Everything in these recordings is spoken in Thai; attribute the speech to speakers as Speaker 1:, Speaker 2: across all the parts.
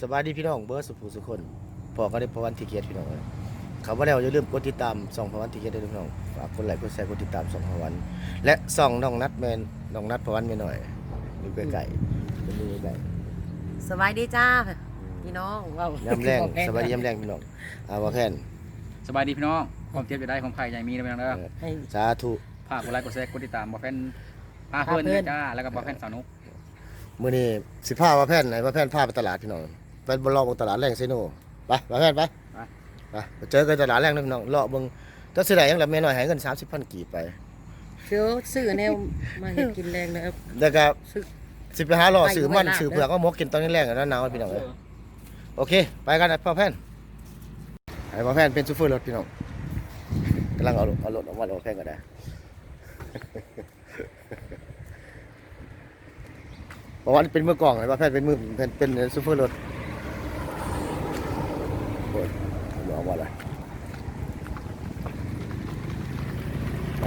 Speaker 1: สบายดีพี่น้องเบิร์ดสุภูสุคนพอก็ได้พวันทีเกียรติพี่น้องเอ้ยเขาว่าแล้วอย่าลืมกดติดตามส่องพวันทีเกียรติด้วยพี่น้องฝากกดไลค์กดแชร์กดติดตามส่องพวัน และส่องน้องนัดแมนน้องนัดพวันไปหน่อยอยู่ใกล้ๆเป็นมือใกล้
Speaker 2: สบายดีจ้าพี่น้องว้าวยำ
Speaker 1: แรงสบายดียำแรงพี่น้องอาว่าแค่น
Speaker 3: สบายดีพี่น้องความเจ็บจะได้ของใครใหญ่มีนะพี่น้องเด้อ
Speaker 2: ให้
Speaker 1: สาธุ
Speaker 3: ฝากกดไลค์กดแชร์กดติดตามบอแฟนพาเพื่อน
Speaker 2: พาเพื่อน
Speaker 3: จ้าแล้วก็บอแฟนสาวนุก
Speaker 1: มื้อนี้สิพาว่าแพนไหนว่าแพนพาไปตลาดพี่น้อง ไปบลองตลาดแรงเซโนไปว่าแพนไปไปไปเจอกันตลาดแรงนะพี่น้องเลาะเบิ่งถ้าสิได้หยังละแม่น้อยให้เงิน30,000กีบไป
Speaker 2: เดี๋ยวซื้อแนวมาเห็ดกินแรงนะครับ
Speaker 1: แล้วก็สิไปหาหล่อสื่อมัน
Speaker 2: ไปอยู่ไว้ลาด
Speaker 1: สื่อเผือกก็มกกินตอนนี้แรงแล้วหนาวพี่น้องเอ้ยโอเค ไปกันนะพ่อแพนไอ้พ่อแพนเป็นซูเฟอร์รถพี่น้องกำลังเอารถเอารถออกมาเอาแพนก็ได้เพราะว่าเป็นมือกล่องไอ้พ่อแพนเป็นมือเป็นเป็นซูเฟอร์รถโอ้ยเอาออกมาเลย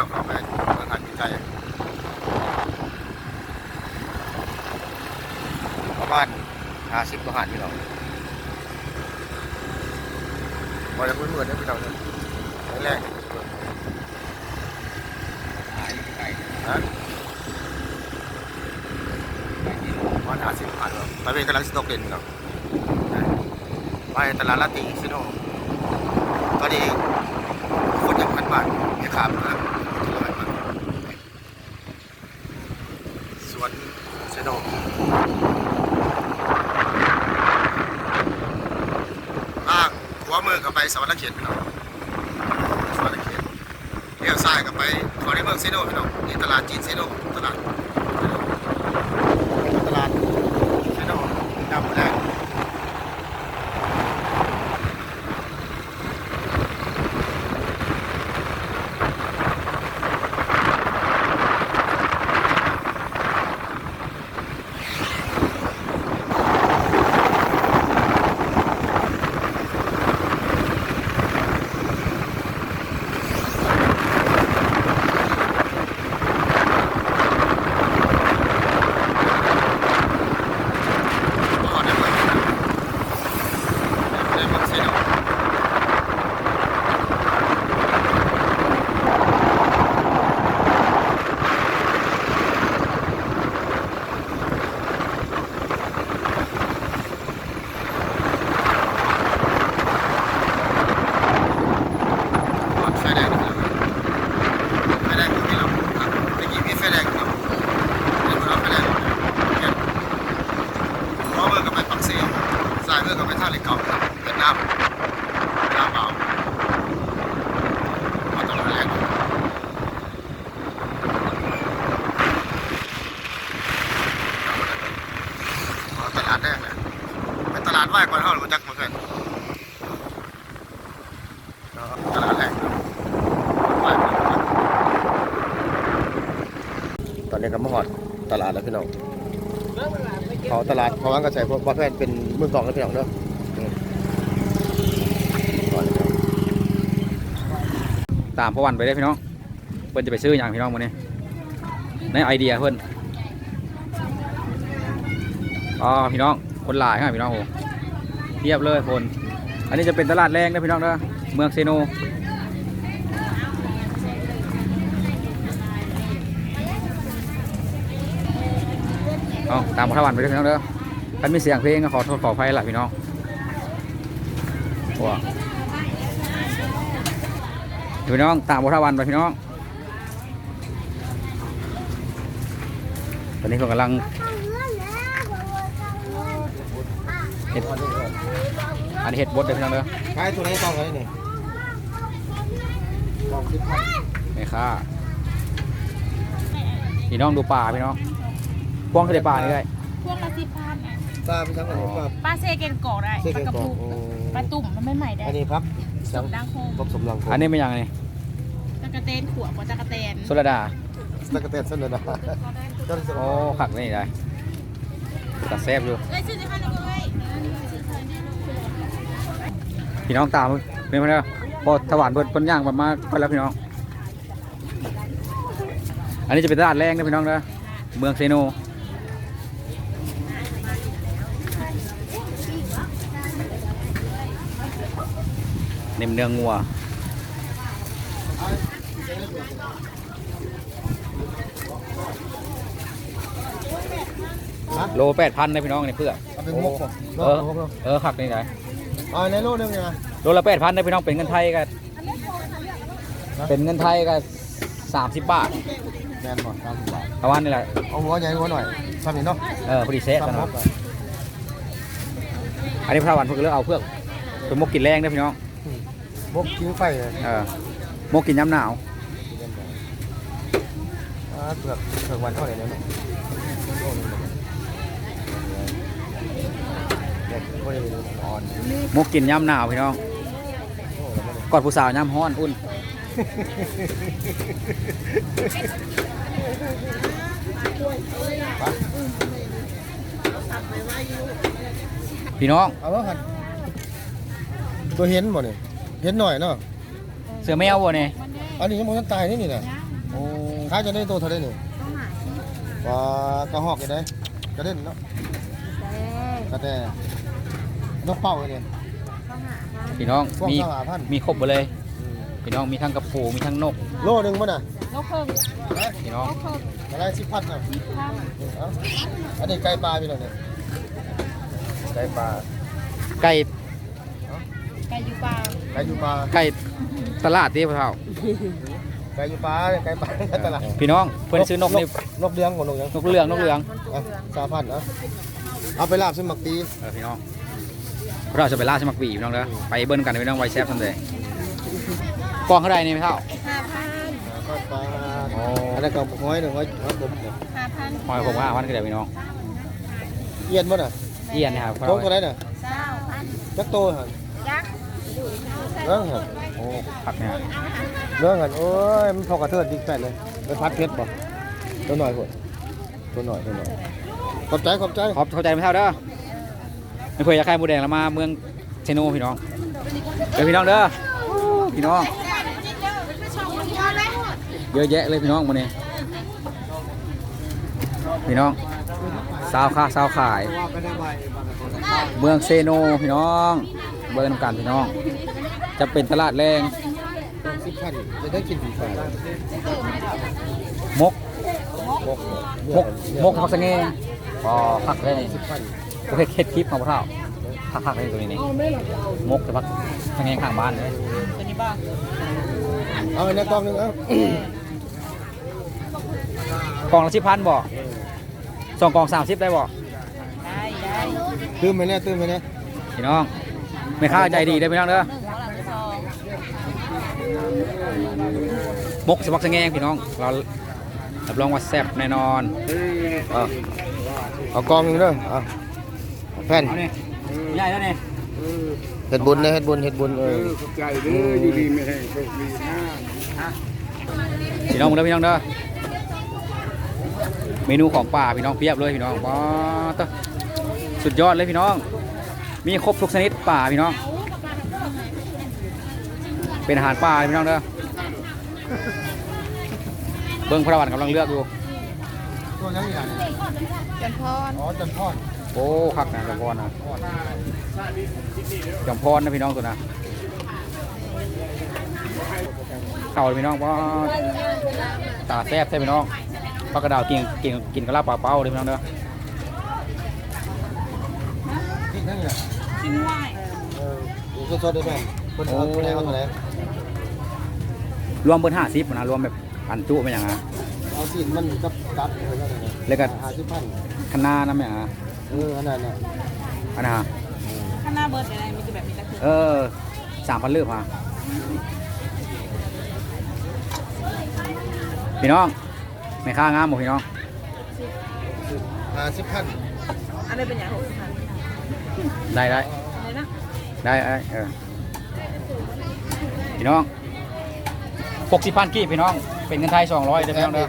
Speaker 1: เดี๋ยวเข้าไปสถานปีกไก่ประมาณห้าสิบกว่าหันพี่น้องบอลพื้นเมืองนะพี่น้องนะแรก
Speaker 3: ขายไก่
Speaker 1: ๆนะประมาณห้าสิบหันเนาะไปเป็นกำลังสต็อกเด่นพี่น้องนะไปตลาดลาติซิโนตอนนี้คนยังพันบาทไม่ขาดนะครับที่ร้อยบาทสวนซิโน อ้างหัวมือกับไปสวรรค์ เขตพี่น้องสวรรค์เขตเลี้ยวซ้ายกับไปเขอในเมืองเซโนพี่น้องนี่ตลาดจีนเซโนตลาดตลาดเซโนดำแดงขอในเมืองในเมืองเซโนรถไฟแดงนะครับไฟแดงอยู่ที่เราครับเมื่อกี้มีไฟแดงอยู่เดี๋ยวเราไฟแดงเก็บ ขวามือก็ไปปักเสียซ้ายมือ ก็ไปท่าเหล็กเก่าครับเวียดนามลาวเปล่ามาตลาดแรกตลาดแรกเลยไปตลาดไหว้ก่อนเข้าหรือจักมาเพื่อนอ๋อตลาดแรกตอนนี้ก็มาหอดตลาดแล้วพี่น้อง เขาตลาดเพราว่าก็ใส่พวกบอแพนเป็นมือกองแล้วพี่น้องเนเลยครับ
Speaker 3: ตามพ่อวันไปได้พี่น้อง เพื่อนจะไปซื้ออย่างพี่น้องวันนี้ในไอเดียเพื่อนอ๋อพี่น้องคนหลายครับพี่น้องโอ้เทียบเลยคน อันนี้จะเป็นตลาดแรงนะพี่น้องเด้อเมืองเซโน เอาตามพ่อวันไปได้อพี่น้องเด้อถ้ามีเสียงเพลงก็ขอโทษขออภัยล่ะพี่น้องว้าพี่น้องตามวัฒวันไปพี่น้อง ตอนนี้เขากำลังเห็ดอันนี้เห็ดบดเลยพี่น้องเด้อ
Speaker 1: ขายตัวไหนกล่องอะไรนี่กล่องสิบพัน
Speaker 3: ไม่ค่าพี่น้องดูป่าพี่น้อง กว้างขึ้นในป่านี่ได้
Speaker 1: ก
Speaker 4: พวกละสิบพันอะ
Speaker 1: ปลาไปทั้งอันนี้ปลา
Speaker 4: ปลาเซเกนกอกได้
Speaker 1: เซ
Speaker 4: ป
Speaker 1: เก
Speaker 4: ลานกระ
Speaker 1: กอ
Speaker 4: ปุ
Speaker 1: ก
Speaker 4: ก
Speaker 1: โอ้
Speaker 4: ปลาตุ่มมันไม่ใหม่ได้
Speaker 1: อันนี้พับ
Speaker 4: สมดังโฮม
Speaker 1: พับสมรังโค
Speaker 3: อันนี้เป็นยังไงนี่
Speaker 4: ตะกะเตนขวบกว่าตะกะเตน
Speaker 3: โซลดา
Speaker 1: ตะกะเตนเส้นเลยนะเจ้าที่ส
Speaker 3: โอ้ขักนี่ได้ตัดแซบอยู่
Speaker 4: เอ้ยซื้อที่พันหนึ่งเลย
Speaker 3: พี่น้องตามเป็นพนักพอถวานเปิดต้นย่างประมาณไปแล้วพี่น้อง อันนี้จะเป็นตลาดแรงนะพี่น้องนะเมืองเซโน นมเนืองงัว
Speaker 1: ฮะ
Speaker 3: โลแปดพันนะพี่น้องนี่เพื่อ
Speaker 1: เอาเป็นมกบ่
Speaker 3: เออเออขักนี่ไง
Speaker 1: เอาในโลนึงไง
Speaker 3: โลละแปดพันนะพี่น้องเป็นเงินไทยก็เป็นเงินไทยก็สามสิบบาท
Speaker 1: แมนบ่ตามสิบบาท
Speaker 3: ประมาณนี้แหละ
Speaker 1: เอาหัวใหญ่หัวหน่อยทำนี่เนาะ
Speaker 3: เออพอดีเซต
Speaker 1: ทำม
Speaker 3: นะ
Speaker 1: กอะ
Speaker 3: อันนี้พระวันเพื่อเลือกเอาเพื่อเป็นมกกินแรงนะพี่น้อง
Speaker 1: มกคิ้วไฟเลย
Speaker 3: เออมกกินย้ำหนาว
Speaker 1: อ่าเปลือกเปลือกวันเท่าไหร่แล้วเนาะโลนึงเลยเด็กพวกนี้อ่อน
Speaker 3: มกกินย้ำหนาวพี่น้อง
Speaker 1: โอ้แล้วมัน
Speaker 3: กอดผู้สาวย้ำฮ้อนอุ่นพี่น้อง
Speaker 1: เอาว่าหันตัวเห็นบ่เนี่ย เห็นหน่อยเนาะ
Speaker 3: เสือแมวบ่เนี่ย
Speaker 1: อันนี้ยังมันตายนี่นี่นะ
Speaker 3: โอ้
Speaker 1: ท้ายจะได้ตัวเท่าไหร่นี่ว่ากระหอกอยู่ได้กระเด็นเนาะกระแดนกเป้าเลยเนี่ย
Speaker 3: พี่น้อง
Speaker 1: พวก
Speaker 3: มี
Speaker 1: สหพันธุ์
Speaker 3: มีครบหมดเลยพี่น้องมีทั้งกระปูมีทั้งนก
Speaker 1: โลหนึงมั้น่ะ
Speaker 4: นกเพิ่ง
Speaker 3: พี่น้อง
Speaker 4: นกเพิ่ง
Speaker 1: อะไรสิบพันน่ะ
Speaker 4: สิบพัน
Speaker 1: เอาอันนี้ไก่ปลาพี่น้องเนี่ยไก่ปลา
Speaker 3: ไก่
Speaker 4: ไก่อยู่ป่า
Speaker 1: ไก่อยู่ปลา
Speaker 3: ไก่ตลาดที่พ่อเฒ่า
Speaker 1: ไก่อยู่ปลาไก่ปลาไก่ตลาด
Speaker 3: พี่น้องเพิ่นซื้อนกนี่
Speaker 1: นกเลี้ยงก่อนนกเลี้ยง
Speaker 3: นกเหลืองนกเหลือง
Speaker 1: อะสามพันนะเอาไปลาบซื้อหมักตี
Speaker 3: เออพี่น้องเราจะไปล่าสมัครปีพี่น้องเด้อไปเบิ้ลกันพี่น้องไวแซ่บทันเลยกล่องเท่าไหร่นี่พี่เท่า
Speaker 4: ห้าพัน
Speaker 1: ข้าวปลา
Speaker 3: โอ้
Speaker 1: อันนั้นก็ห้อยหนึ่งห้อยห้อยผมเนี่ย
Speaker 4: ห้าพัน
Speaker 3: หอยผมว่าพันก็ได้พี่น้อง
Speaker 1: เอียนมั้น่ะ
Speaker 3: เอียนนะครับ
Speaker 1: โค้งตัวไหนน่ะ
Speaker 4: เก้าพัน
Speaker 1: จักโตหัน
Speaker 4: ยักษ์
Speaker 1: เรื่องหัน
Speaker 3: โอ้ผักเนี่ย
Speaker 1: เรื่องหันโอ้ยมันพอกระเทิดดีแปดเลยไปพัดเพชรบ่ตัวหน่อยพุ่นตัวหน่อยตัวหน่อยขอบใจขอบใจ
Speaker 3: ขอบเข้าใจพี่เท่าเด้อไม่เผื่อยากขายหมูแดงแล้วมาเมืองเชโนพี่น้องเดี๋ยวพี่น้องเด้อพี่น้องเยอะแยะเลยพี่น้องมื้อนี้พี่น้องสาวค้าสาวขาย เมืองเซโนพี่น้อง เบิ้ลกันพี่น้อง จะเป็นตลาดแรง
Speaker 1: สิบพันจะได้กินดีกว่าม
Speaker 3: ก
Speaker 1: มก
Speaker 3: มกมกพักสะเงงอ๋อพักเลยนี่
Speaker 1: สิบพัน
Speaker 3: โอเคเคล็ดคลิปของพวกเราพักพักเลยตัวนี้นี่มกจะพักสะเงงข้างบ้านเลย
Speaker 4: ตัวนี้บ้าง
Speaker 1: เอาในกล่องหนึงเอา
Speaker 3: กล่องละสิบพันบ่สองกล่องสามสิบได้บ่
Speaker 4: ได้ได้
Speaker 1: ตื้มไปเนี่ยตื้มไปเนี่ย
Speaker 3: พี่น้องไม่ค่าใจดีได้อพี่น้องเด้อ
Speaker 4: หนึ่งหัวหลังสอง
Speaker 3: มกสะพักสะเงงพี่น้อง เรารับรองว่าแซ่บแน่นอน
Speaker 1: เอาเอากล่องหนึงเด้อเอาเอาแผ่น
Speaker 3: เอาเนี่ยใหญ่แล้วเนี่ย
Speaker 1: เฮ็ดบุญนะเฮ็ดบุญเฮ็ดบุญเออ
Speaker 5: ใจเด้ออยู่ดีไม่ให้โชคดีนะ
Speaker 3: พี่น้องเด้อพี่น้องเด้อเมนูของป่าพี่น้องเพียบเลยพี่น้องว้าตะสุดยอดเลยพี่น้อง มีครบทุกชนิดป่าพี่น้อง เป็นอาหารป่าเลยพี่น้องเด้อ เบิ้งพระวันกำลังเลือกอยู่
Speaker 1: ตัวยังอีกอย่างหนึ่ง
Speaker 4: จันพร
Speaker 1: อ๋อจันทอด
Speaker 3: โอ้คักนะจอมพรนะจอมพรนะพี่น้องตัวนะเต่าเลยพี่น้องว่าตาแซ่บใช่พี่น้องปลากระดาวกินกินกินกระลาปลาเป้าเลยพี่น้องเด้อ
Speaker 1: พริกนั่นนี่แหละ
Speaker 4: กินไหว
Speaker 1: เออดูสดๆได้ไหมคนเอาตัวไหนเอาตัวไหน
Speaker 3: รวมเบิร์ห้าสิบนะรวมแบบอันจุเป็นอย่างไง
Speaker 1: เอาสิมันกับตัดไปแล้วนะ
Speaker 3: แล้วก็
Speaker 1: หาสิบพัน
Speaker 3: คณะน้ำเนี่ยฮะ
Speaker 1: เอออันนั้นน่ะ
Speaker 3: อันนะฮะ
Speaker 4: ข้างหน้าเบิร์ดอะไรมีแต่แบบนี้ตะคือ
Speaker 3: เออสามพันเลือกมาพี่น้องไม่ค่างามหมดพี่น้อง
Speaker 1: หาสิบพัน
Speaker 4: อันนี้เป็นอย่างหกสิบพัน
Speaker 3: ได้ได้
Speaker 4: อะไรนะ
Speaker 3: ได้ได้เออพี่น้อง หกสิบพันกี่พี่น้อง เป็นเงินไทยสองร้อยเด้อพี่น้องเด้อ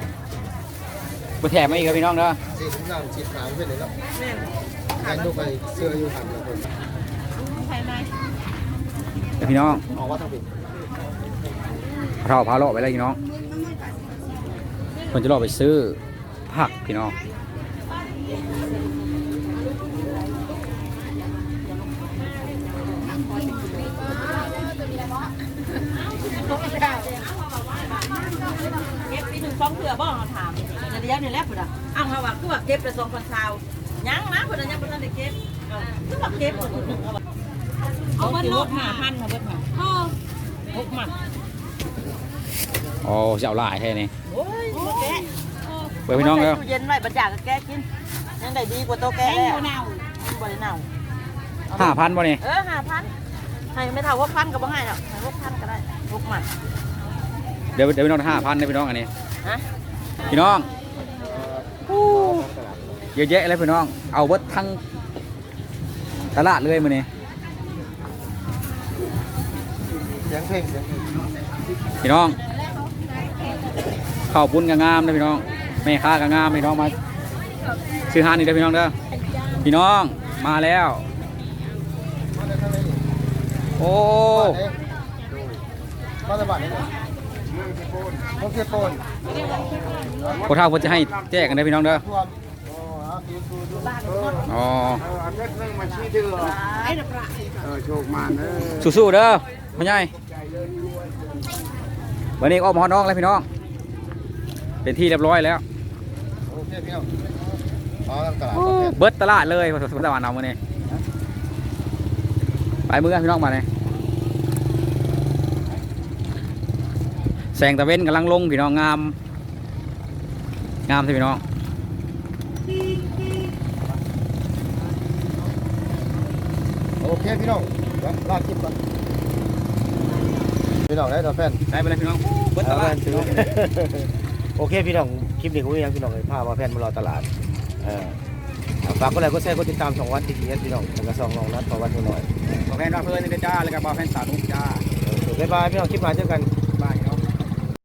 Speaker 3: บ่แถมมาอีกครับพี่น้องเด้อ
Speaker 1: สีถุงดำสีขาวเป็นเลยแล้ว
Speaker 4: แม่น
Speaker 1: แทนลูกไปเสื้ออยู่หันแล้วคน
Speaker 4: ใครไหม
Speaker 3: เดี๋ยวพี่น้อง
Speaker 1: ออกว่าต้องปิด
Speaker 3: เราพาเลาะไปแล้วพี่น้องคนจะเลาะไปซื้อผักพี่น้อง
Speaker 4: บปีหนึ่งสองเถื่อบ่เขาถามในระยะนี้แหล้วพุ่นอะอ้าวเขาว่าคือว่าเก็บไปสองพันซาวยังนะพุ่นอะยังบ่ทันได้เก็บเอ้าคือว่าเก็บพุ่นเอาเบิดโลดห้าพันมาเบิดมาพ่อหกหมัน
Speaker 3: อ๋อจะเอาหลายแค่นี้
Speaker 4: โอ้ยบ่แกะ
Speaker 3: เปิดพี่น้องเด้อ
Speaker 4: ตู้เย็นไว้บรรยากก็แก้กินยังได้ดีกว่าโตแก้แล้วเน่าบ่ได้เน่า
Speaker 3: ห้าพันบ่นี่
Speaker 4: เออห้าพันให้ไม่เท่าหกพันก็บ่ให้หรอกให้หกพันก็ได้หกหมัน
Speaker 3: เดี๋ยวเดี๋ยวพี่น้องห้าพันได้พี่น้องอันนี้
Speaker 4: ฮะ
Speaker 3: พี่น้องเยอะแยะเลยพี่น้อง เอาเบิดทั้งตลาดเลยมื้อนี้
Speaker 1: เสียงเพลงเสียงเพลง
Speaker 3: พี่น้องข้าวปุ้นก็งามนะพี่น้องแม่ค้าก็งามพี่น้องมาซื้อหานี่เด้อพี่น้องเด้อพี่น้องมาแล้ว โอ้
Speaker 1: มาสบัดนี่ โอเคโปน
Speaker 3: พวกเท่าเพิ่นจะให้แจกกันได้อพี่น้องเด้อ
Speaker 1: ท่วมโอ้เอาคิวคูดู
Speaker 3: อ๋อ
Speaker 5: เอออันนี้เรื่องมาชี้เดือเออโชคมาเนอ
Speaker 3: สู้ๆเด้อพ่อใหญ่วันนี้ก็ออกมาฮอดน้องแล้วพี่น้อง เป็นที่เรียบร้อยแล้ว
Speaker 1: โอเคพี่น้องอ๋อตลาด
Speaker 3: เบิดตลาดเลยพอตะวันเอามาเนี่ยไปมือพี่น้องมาเนี่ย แสงตะเว้นกำลังลงพี่น้องงาม งามสิพี่น้อง
Speaker 1: โอเคพี่น้องลาคลิปก่อนพี่น้องได้ตัวแฟน
Speaker 3: ได้ไปเลยพี่น้องเบิดตลาดพี่น้อง
Speaker 1: โอเคพี่น้องคลิปนี้ผมยังพี่น้องเลยพามาแฟนมารอตลาดเออฝากก็เลยก็แชร์ก็ติดตามสองวันติดนี้พี่น้องแล้วก็สองน้องนัดต่อวันหน่อย
Speaker 3: บอกแฟนว่าเพื่อนนี่จ้าแล้วก็บอกแฟนสาวนุ๊กจ้า
Speaker 1: บ๊ายบายพี่น้องคลิปมาเจอกัน